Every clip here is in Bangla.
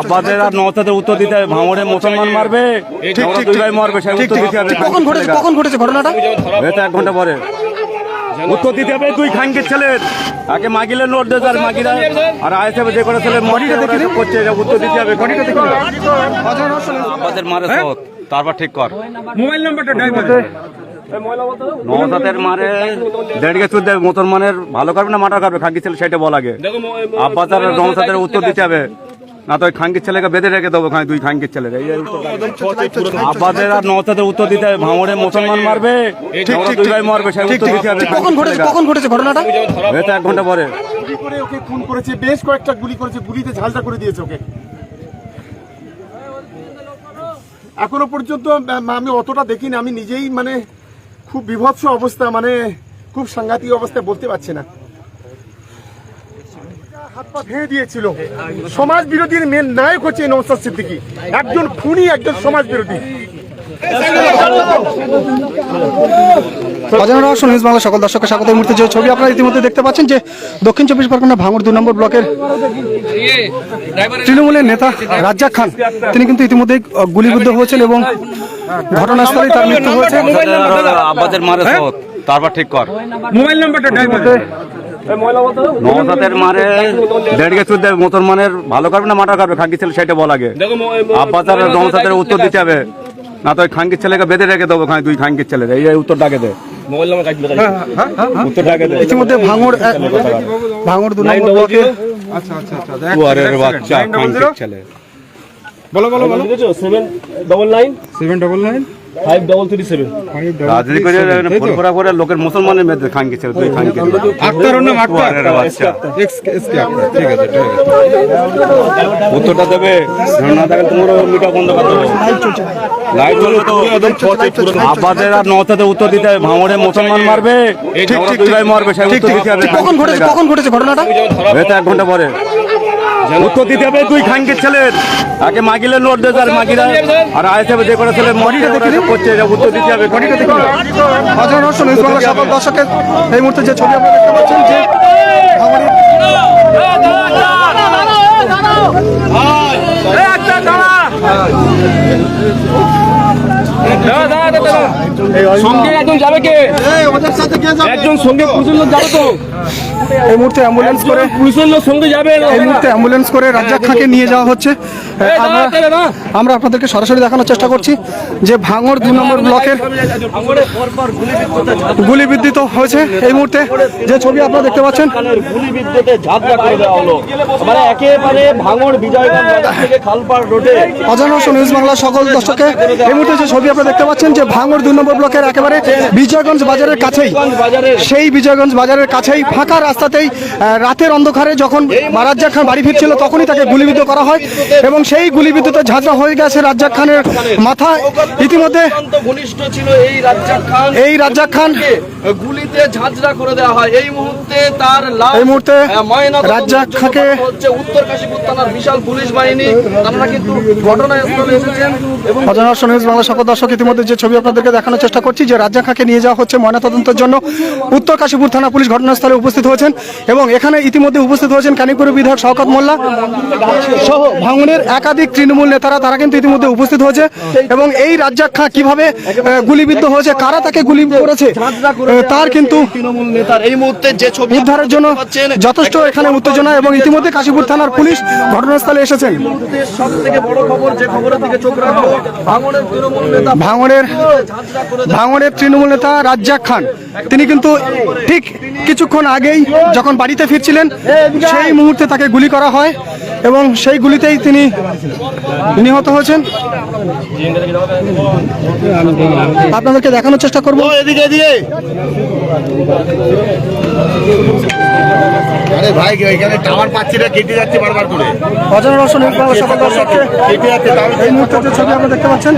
আব্বাদের আর নওতাদের উত্তর দিতে হবে ভাঙড়ে মুসলমান মারবে দুই ভাই মারবে সেই উত্তর দিতে হবে কখন ঘটেছে কখন ঘটেছে ঘটনাটা? তো এক ঘণ্টা পরে। উত্তর দিতে হবে দুই খানকে ছেলের আগে মাগিলে নোট দেয় আর মাগিরা আর যে করে ছেলে মরিটা দেখি করছে উত্তর দিতে হবে। মরিটা দেখি মারে সৎ তারপর ঠিক কর। মোবাইল নাম্বারটা ড্রাইভার মারে মুসলমানের ভালো করবে না মাটা করবে? খানকি ছেলে সেটা বল আগে। আব্বাস আর উত্তর দিতে হবে। না তো ওই খানকির ছেলেকে বেঁধে রেখে দেবো খান দুই খানকির ছেলে এই এই আব্বাদের আর নওতাদের উত্তর দিতে হবে ভাঙড়ে মুসলমান মারবে দুই ভাই মারবে সেই উত্তর দিতে হবে। কখন ঘটেছে কখন ঘটেছে ঘটনাটা? তো এক ঘণ্টা পরে। করে ওকে খুন করেছে বেশ কয়েকটা গুলি করেছে গুলিতে ঝালটা করে দিয়েছে ওকে। এখনও পর্যন্ত আমি অতটা দেখিনি আমি নিজেই মানে খুব বিভৎস অবস্থা মানে খুব সাংঘাতিক অবস্থায় বলতে পারছি না। হাত পা ভেঙে দিয়েছিল। সমাজ বিরোধীর মেন নায়ক হচ্ছে এই নৌসাদ সিদ্দিকী। একজন খুনি একজন সমাজ বিরোধী অজানা রহস্য নিউজ বাংলা সকল দর্শকের স্বাগত। এই মুহূর্তে যে ছবি আপনারা ইতিমধ্যে দেখতে পাচ্ছেন যে দক্ষিণ চব্বিশ পরগনা ভাঙড় দু নম্বর ব্লকের তৃণমূলের নেতা রাজ্জাক খান তিনি কিন্তু ইতিমধ্যে গুলিবিদ্ধ হয়েছেন এবং ঘটনাস্থলেই তার মৃত্যু হয়েছে। আব্বাদের মারে তারপর ঠিক কর। মোবাইল নাম্বারটা মারে চুদ্দে মুসলমানের ভালো করবে না মাটা করবে? খানকি ছেলে সেটা বল আগে। আব্বাস আর উত্তর দিতে হবে। না তো ওই খানকির ছেলেকে বেঁধে রেখে দেবো দুই খানকির ছেলে এই উত্তর ডাকে দে। উত্তর দে। ইতিমধ্যে ভাঙড় এক- ভাঙড় দু নম্বর ব্লকের কুয়ারের বাচ্চা খানকির ছেলে। বলো বলো বলো। Seven double nine seven double nine five double three seven রাজনীতি করে ফুরফুরা করে লোকের মুসলমানের মেয়েদের খানকি ছেলে দুই খানকি আক্তার ওর নাম আক্তার। কুয়ারের বাচ্চা। X S K Akhtar. ঠিক আছে ঠিক আছে। উত্তরটা দেবে। না দেখেন তোমার মিটা বন্ধ করে দেবো। লাইট চলবে তো আব্বাদের আর নওতাদের উত্তর দিতে হবে। ভাঙড়ে মুসলমান মারবে দুই মারবে সেই উত্তর দিতে হবে। কখন ঘটেছে কখন ঘটেছে ঘটনাটা? এক ঘণ্টা পরে। উত্তর দিতে হবে দুই খানকির ছেলের। আগে মাগিলে নোট দেয় আর মাগিরা আর আইসে যে করে ছেলে মরিটা দেখি? করছে এটা উত্তর দিতে হবে দর্শকের এই মুহূর্তে যে ছবি আপনারা দেখতে পাচ্ছেন যে সঙ্গে একজন যাবে কে? একজন সঙ্গে লোক যাবে তো। এই মুহূর্তে অ্যাম্বুলেন্স করে সঙ্গে যাবে এই মুহূর্তে অ্যাম্বুলেন্স করে রাজ্জাক খাঁকে নিয়ে যাওয়া হচ্ছে। আমরা আপনাদেরকে সরাসরি দেখানোর চেষ্টা করছি যে ভাঙড় দু নম্বর ব্লকের গুলিবিদ্যুত হয়েছে এই মুহূর্তে। যে ছবি আপনারা দেখতে পাচ্ছেন গুলি বিদ্যুতে ঝাঁপটা করে দেওয়া হলো মানে একেবারে ভাঙড় বিজয়গঞ্জ থেকে খালপাড় রোডে অজানা নিউজ বাংলা সকল দর্শককে এই মুহূর্তে যে ছবি আপনারা দেখতে পাচ্ছেন যে ভাঙড় নম্বর ব্লকের একেবারে বিজয়গঞ্জ বাজারের কাছেই সেই বিজয়গঞ্জ বাজারের কাছেই ফাঁকা রাস্তাতেই রাতের অন্ধকারে যখন রাজ্জাক খান বাড়ি ফিরছিল তখনই তাকে গুলিবিদ্ধ করা হয় এবং সেই গুলিবিদ্ধতে ঝাঁঝরা হয়ে গেছে রাজ্জাক খানের মাথা। ইতিমধ্যে ঘনিষ্ঠ ছিল এই রাজ্জাক খান এই রাজ্জাক খান গুলিতে ঝাঁঝরা করে দেওয়া হয়। এই মুহূর্তে তার এই মুহূর্তে রাজ্জাক খাঁকে- হচ্ছে উত্তর কাশীপুর থানার বিশাল পুলিশ বাহিনী। তারা কিন্তু ঘটনাস্থলে এসেছেন এবং অজানা নিউজ বাংলা সকল দর্শক ইতিমধ্যে যে ছবি আপনাদেরকে দেখানোর চেষ্টা করছি যে রাজ্জাক নিয়ে যাওয়া হচ্ছে ময়নাতদন্তের জন্য। উত্তর কাশীপুর থানা পুলিশ ঘটনাস্থলে উপস্থিত হয়েছেন এবং এখানে ইতিমধ্যে উপস্থিত হয়েছেন কানিপুর বিধায়ক শওকত মোল্লা সহ ভাঙনের একাধিক তৃণমূল নেতারা তারা কিন্তু ইতিমধ্যে উপস্থিত হয়েছে এবং এই রাজ্জাক খাঁ কীভাবে গুলিবিদ্ধ হয়েছে কারা তাকে গুলি করেছে তার কিন্তু তৃণমূল নেতার এই মুহূর্তে যে ছবি উদ্ধারের জন্য যথেষ্ট এখানে উত্তেজনা এবং ইতিমধ্যে কাশীপুর থানার পুলিশ ঘটনাস্থলে এসেছেন। সব থেকে বড় খবর যে খবরের দিকে চোখ রাখব ভাঙনের ভাঙড়ের ভাঙড়ের তৃণমূল নেতা রাজ্জাক খান। তিনি কিন্তু ঠিক কিছুক্ষণ আগেই যখন বাড়িতে ফিরছিলেন সেই মুহূর্তে তাকে গুলি করা হয় এবং সেই গুলিতেই তিনি নিহত হয়েছেন। আপনাদেরকে দেখানোর চেষ্টা করব। এদিকে এদিকে। আরে ভাই এখানে টাওয়ার পাচ্ছি না কেটে যাচ্ছে বারবার করে। অজানা রসন সকল দর্শককে কেটে যাচ্ছে এই মুহূর্তে যে ছবি আপনারা দেখতে পাচ্ছেন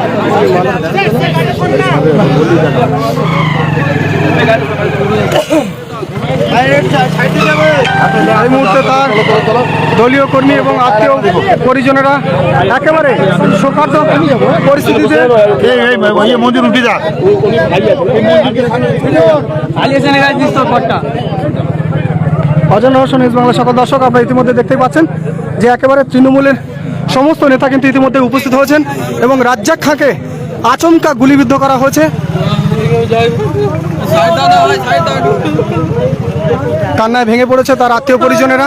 এই মুহূর্তে তার দলীয় কর্মী এবং আত্মীয় পরিজনেরা একেবারে শোকার্ত পরিস্থিতিতে এই এই ওই মন্দির উঠে যা। অজন নিউজ বাংলা সকল দর্শক আপনারা ইতিমধ্যে দেখতেই পাচ্ছেন যে একেবারে তৃণমূলের সমস্ত নেতা কিন্তু ইতিমধ্যে উপস্থিত হয়েছেন এবং রাজ্জাক খাঁকে আচমকা গুলিবিদ্ধ করা হয়েছে। কান্নায় ভেঙে পড়েছে তার আত্মীয় পরিজনেরা?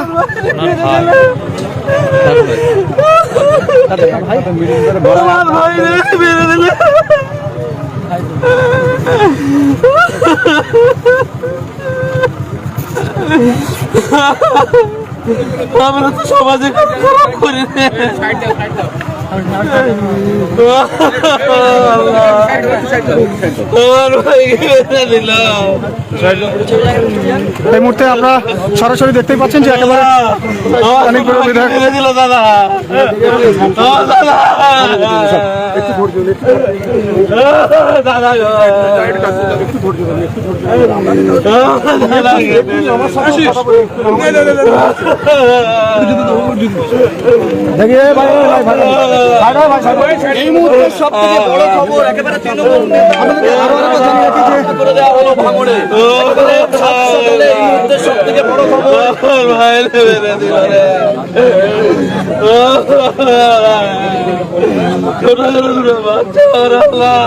আমরা তো সমাজে খুব খারাপ করে এই মুহূর্তে আমরা সরাসরি দেখতেই পাচ্ছেন যে একেবারে অনেক বড় বিধায়ক দিল দাদা দাদা গো। দাদা গো। এই মুহূর্তে সব থেকে বড় খবর একেবারে তৃণমূল করে দেওয়া হলো ভাঙড়ে এই মুহূর্তে সব থেকে বড় খবর ভাই মেরে দিল রে ছোট ছোট দুটো বাচ্চা আল্লাহ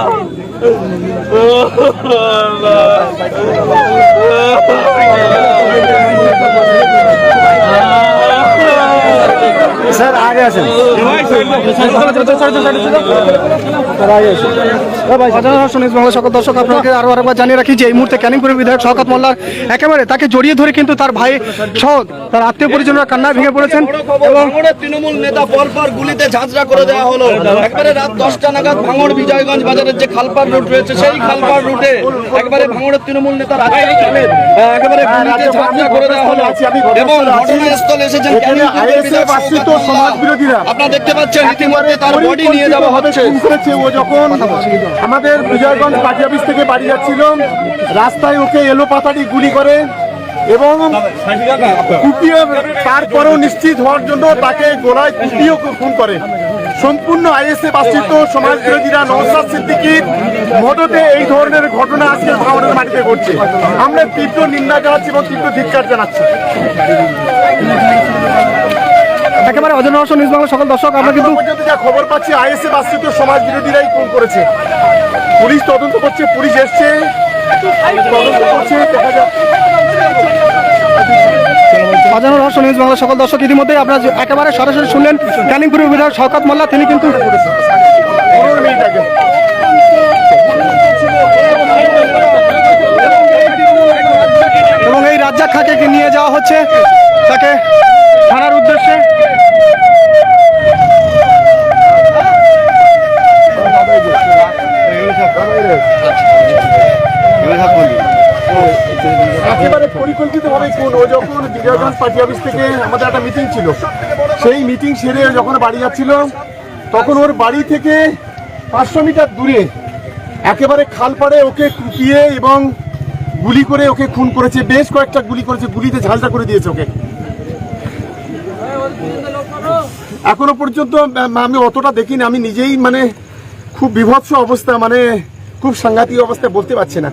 স্যার আগে আসেন। সকল দর্শক আপনাকে আরও আরেকবার জানিয়ে রাখি যে এই মুহূর্তে ক্যানিংপুরের বিধায়ক শওকত মোল্লার একেবারে তাকে জড়িয়ে ধরে কিন্তু তার ভাই সহ তার আত্মীয় পরিজনরা কান্নায় ভেঙে পড়েছেন এবং তৃণমূল নেতা পরপর গুলিতে ঝাঁঝরা করে দেওয়া হলো। একবারে রাত দশটা নাগাদ ভাঙড় বিজয়গঞ্জ বাজারের যে খালপার রুট রয়েছে সেই খালপার রুটে একবারে ভাঙড়ের তৃণমূল নেতা রাজীব একেবারে গুলিতে ঝাঁঝরা করে দেওয়া হলো। এবং ঘটনাস্থলে এসেছেন ক্যানিংপুরের বিধায়ক সমাজ বিরোধীরা আপনারা দেখতে পাচ্ছেন ইতিমধ্যে তার বডি নিয়ে যাওয়া হচ্ছে। করেছে ও যখন আমাদের বিজয়গঞ্জ পার্টি অফিস থেকে বাড়ি যাচ্ছিল রাস্তায় ওকে এলো পাতাটি গুলি করে এবং কুপিয়ে তারপরেও নিশ্চিত হওয়ার জন্য তাকে গোলায় কুপিয়ে খুন করে। সম্পূর্ণ আইএসএফ আশ্রিত সমাজ বিরোধীরা নওসাদ সিদ্দিকির মদতে এই ধরনের ঘটনা আজকে ভাঙনের মাটিতে ঘটছে। আমরা তীব্র নিন্দা জানাচ্ছি এবং তীব্র ধিক্কার জানাচ্ছি। একেবারে অজন রহস্য নিউজ বাংলা সকল দর্শক আমরা কিন্তু পর্যন্ত যা খবর পাচ্ছি আইএসএফ আশ্রিত সমাজ বিরোধীরাই খুন করেছে। পুলিশ তদন্ত করছে পুলিশ এসছে। তদন্ত করছে দেখা রহস্য নিউজ বাংলা সকল দর্শক ইতিমধ্যে আপনারা একেবারে সরাসরি শুনলেন ক্যানিংপুরের বিধায়ক শওকত মোল্লা তিনি কিন্তু এবং এই রাজ্জাক খাকে নিয়ে যাওয়া হচ্ছে তাকে থানার উদ্দেশ্যে। একেবারে পরিকল্পিত ভাবে খুন ও যখন বিজয়গঞ্জ পার্টি অফিস থেকে আমাদের একটা মিটিং ছিল সেই মিটিং সেরে যখন বাড়ি যাচ্ছিল তখন ওর বাড়ি থেকে পাঁচশো মিটার দূরে একেবারে খাল পাড়ে ওকে কুপিয়ে এবং গুলি করে ওকে খুন করেছে বেশ কয়েকটা গুলি করেছে গুলিতে ঝালটা করে দিয়েছে ওকে। এখনও পর্যন্ত আমি অতটা দেখিনি আমি নিজেই মানে খুব বিভৎস অবস্থা মানে খুব সাংঘাতিক অবস্থা বলতে পারছি না।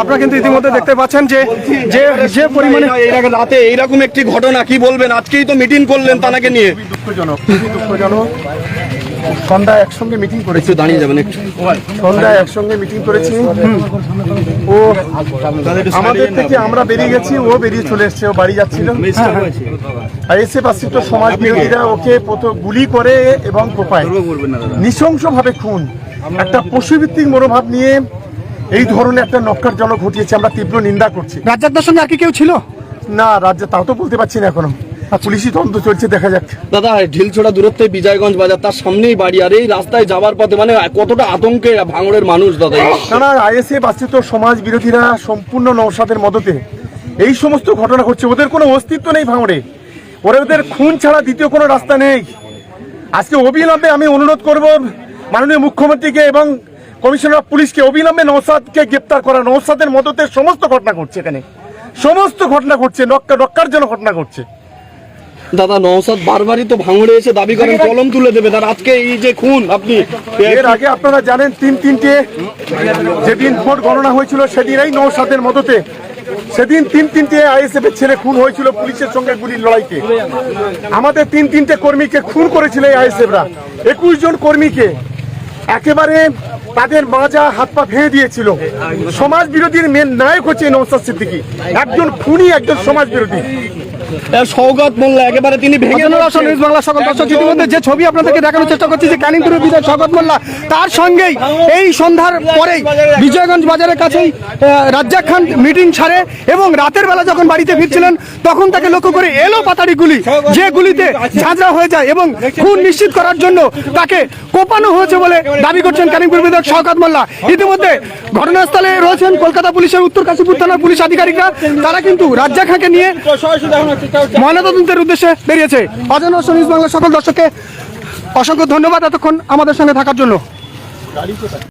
আপনারা কিন্তু ইতিমধ্যে দেখতে পাচ্ছেন যে যে যে পরিমাণে রাতে এইরকম একটি ঘটনা কি বলবেন? আজকেই তো মিটিং করলেন তানাকে নিয়ে। দুঃখজনক দুঃখজনক। সন্ধ্যায় একসঙ্গে মিটিং করেছি। দাঁড়িয়ে যাবেন একটু। সন্ধ্যায় একসঙ্গে মিটিং করেছি। ও আমাদের থেকে আমরা বেরিয়ে গেছি ও বেরিয়ে চলে এসছে ও বাড়ি যাচ্ছিল। আর এসে পাচ্ছি তো সমাজ বিরোধীরা ওকে প্রথম গুলি করে এবং কোপায়। নৃশংস ভাবে খুন। একটা পশুভিত্তিক মনোভাব নিয়ে এই ধরনের একটা নক্কারজনক ঘটিয়েছে আমরা তীব্র নিন্দা করছি। রাজ্জাকদার সঙ্গে আর কি কেউ ছিল? না রাজ্যে তাও তো বলতে পারছি না এখনও। পুলিশি তদন্ত চলছে দেখা যাক। দাদা ঢিলছোড়া দূরত্বে বিজয়গঞ্জ বাজার তার সামনেই বাড়ি আর এই রাস্তায় যাবার পথে মানে কতটা আতঙ্কে ভাঙড়ের মানুষ দাদা কারণ আইএসএফ আশ্রিত সমাজ বিরোধীরা সম্পূর্ণ নৌসাদের মদতে এই সমস্ত ঘটনা ঘটছে। ওদের কোনো অস্তিত্ব নেই ভাঙড়ে। ওরা ওদের খুন ছাড়া দ্বিতীয় কোনো রাস্তা নেই। আজকে অবিলম্বে আমি অনুরোধ করব মাননীয় মুখ্যমন্ত্রীকে এবং কমিশনার অফ পুলিশকে অবিলম্বে নৌসাদকে গ্রেপ্তার করা। নৌসাদের মদতে সমস্ত ঘটনা ঘটছে এখানে। সমস্ত ঘটনা ঘটছে নক্কার জন্য ঘটনা ঘটছে। দাদা নওসাদ বারবারই তো ভাঙড়ে এসে দাবি করেন কলম তুলে দেবে। তার আজকে এই যে খুন আপনি এর আগে আপনারা জানেন তিন তিনটে যেদিন ভোট গণনা হয়েছিল সেদিনই নৌসাদের মদতে সেদিন তিন তিনটে আইএসএফ এর ছেলে খুন হয়েছিল পুলিশের সঙ্গে গুলির লড়াইতে। আমাদের তিন তিনটে কর্মীকে খুন করেছিল এই আইএসএফরা। একুশ জন কর্মীকে একেবারে তাদের মাজা হাত পা ভেঙে দিয়েছিল। সমাজ বিরোধীর মেন নায়ক হচ্ছে নৌসাদ সিদ্দিকী। একজন খুনি একজন সমাজ বিরোধী সৌগত মোল্লা একেবারে তিনি ভেঙে নিউজ বাংলা সকল দর্শক ইতিমধ্যে যে ছবি আপনাদেরকে দেখানোর চেষ্টা করছি যে ক্যানিংপুরের বিধায়ক শওকত মোল্লা তার সঙ্গেই এই সন্ধ্যার পরেই বিজয়গঞ্জ বাজারের কাছেই রাজ্জাক খান মিটিং ছাড়ে এবং রাতের বেলা যখন বাড়িতে ফিরছিলেন তখন তাকে লক্ষ্য করে এলো পাতাড়ি গুলি যে গুলিতে ঝাঁঝরা হয়ে যায় এবং খুন নিশ্চিত করার জন্য তাকে কোপানো হয়েছে বলে দাবি করছেন ক্যানিংপুর বিধায়ক শওকত মোল্লা। ইতিমধ্যে ঘটনাস্থলে রয়েছেন কলকাতা পুলিশের উত্তর কাশীপুর থানার পুলিশ আধিকারিকরা। তারা কিন্তু রাজ্জাক খাঁকে নিয়ে ময়নাতদন্তের উদ্দেশ্যে বেরিয়েছে। অজানো নিউজ বাংলার সকল দর্শককে অসংখ্য ধন্যবাদ এতক্ষণ আমাদের সঙ্গে থাকার জন্য।